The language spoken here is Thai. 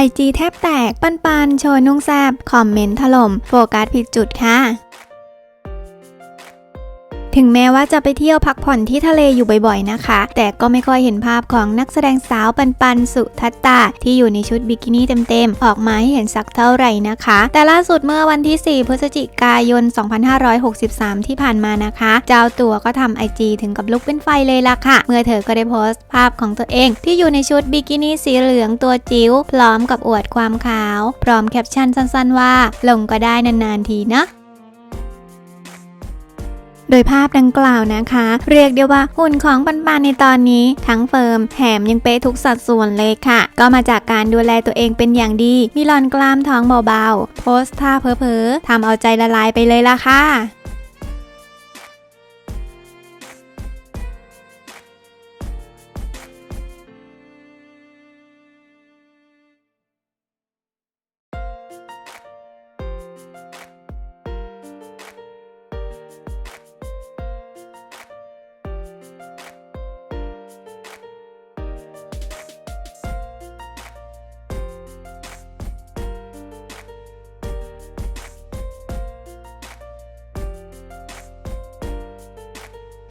ไอจีแทบแตกปันปันโชยนุ่งแซบคอมเมนต์ถล่มโฟกัสผิดจุดค่ะ ถึงแม้ว่าจะไปเที่ยวพักผ่อนที่ทะเลอยู่บ่อยๆนะคะ แต่ก็ไม่ค่อยเห็นภาพของนักแสดงสาวปันปันสุทัตตา ที่อยู่ในชุดบิกินี่เต็มๆ ออกมาให้เห็นสักเท่าไหร่นะคะ แต่ล่าสุดเมื่อวันที่ 4 พฤศจิกายน 2563 ที่ผ่านมานะคะ เจ้าตัวก็ทำไอจีถึงกับลุกเป็นไฟเลยล่ะค่ะ เมื่อเธอก็ได้โพสต์ภาพของตัวเอง ที่อยู่ในชุดบิกินี่สีเหลืองตัวจิ๋วพร้อมกับอวดความขาว พร้อมแคปชั่นสั้นๆว่าลงก็ได้นานๆทีนะ โดยภาพดังกล่าวนะคะ เรียกได้ว่าหุ่นของปันปันในตอนนี้ ทั้งเฟิร์มแถมยังเป๊ะทุกสัดส่วนเลยค่ะ ก็มาจากการดูแลตัวเองเป็นอย่างดี มีหลอนกล้ามท้องเบาๆ โพสท่าเพ้อๆทำเอาใจละลายไปเลยล่ะค่ะ